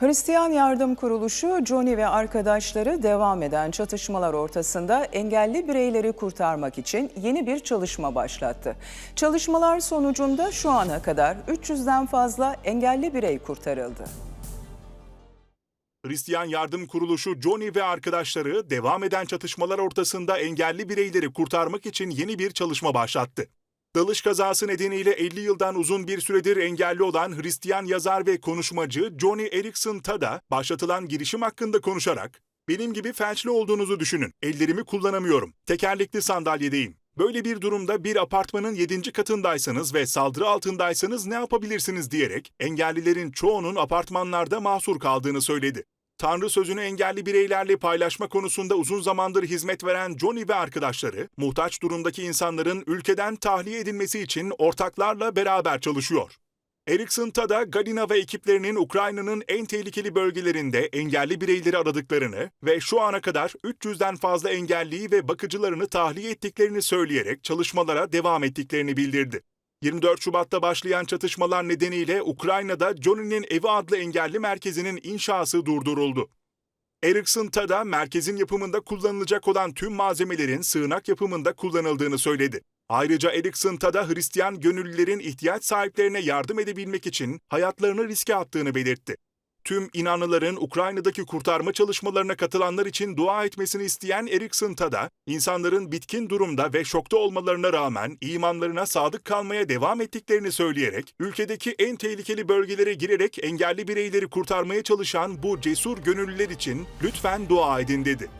Hristiyan Yardım Kuruluşu Johnny ve arkadaşları devam eden çatışmalar ortasında engelli bireyleri kurtarmak için yeni bir çalışma başlattı. Çalışmalar sonucunda şu ana kadar 300'den fazla engelli birey kurtarıldı. Hristiyan Yardım Kuruluşu Johnny ve arkadaşları devam eden çatışmalar ortasında engelli bireyleri kurtarmak için yeni bir çalışma başlattı. Dalış kazası nedeniyle 50 yıldan uzun bir süredir engelli olan Hristiyan yazar ve konuşmacı Johnny Erickson Tada başlatılan girişim hakkında konuşarak benim gibi felçli olduğunuzu düşünün. Ellerimi kullanamıyorum. Tekerlekli sandalyedeyim. Böyle bir durumda bir apartmanın 7. katındaysanız ve saldırı altındaysanız ne yapabilirsiniz diyerek engellilerin çoğunun apartmanlarda mahsur kaldığını söyledi. Tanrı sözünü engelli bireylerle paylaşma konusunda uzun zamandır hizmet veren Johnny ve arkadaşları, muhtaç durumdaki insanların ülkeden tahliye edilmesi için ortaklarla beraber çalışıyor. Erickson Tada, Galina ve ekiplerinin Ukrayna'nın en tehlikeli bölgelerinde engelli bireyleri aradıklarını ve şu ana kadar 300'den fazla engelliyi ve bakıcılarını tahliye ettiklerini söyleyerek çalışmalara devam ettiklerini bildirdi. 24 Şubat'ta başlayan çatışmalar nedeniyle Ukrayna'da Johnny'nin Evi adlı engelli merkezinin inşası durduruldu. Erickson Tada, merkezin yapımında kullanılacak olan tüm malzemelerin sığınak yapımında kullanıldığını söyledi. Ayrıca Erickson Tada, Hristiyan gönüllülerin ihtiyaç sahiplerine yardım edebilmek için hayatlarını riske attığını belirtti. Tüm inanlıların Ukrayna'daki kurtarma çalışmalarına katılanlar için dua etmesini isteyen Erickson Tada, insanların bitkin durumda ve şokta olmalarına rağmen imanlarına sadık kalmaya devam ettiklerini söyleyerek, ülkedeki en tehlikeli bölgelere girerek engelli bireyleri kurtarmaya çalışan bu cesur gönüllüler için lütfen dua edin dedi.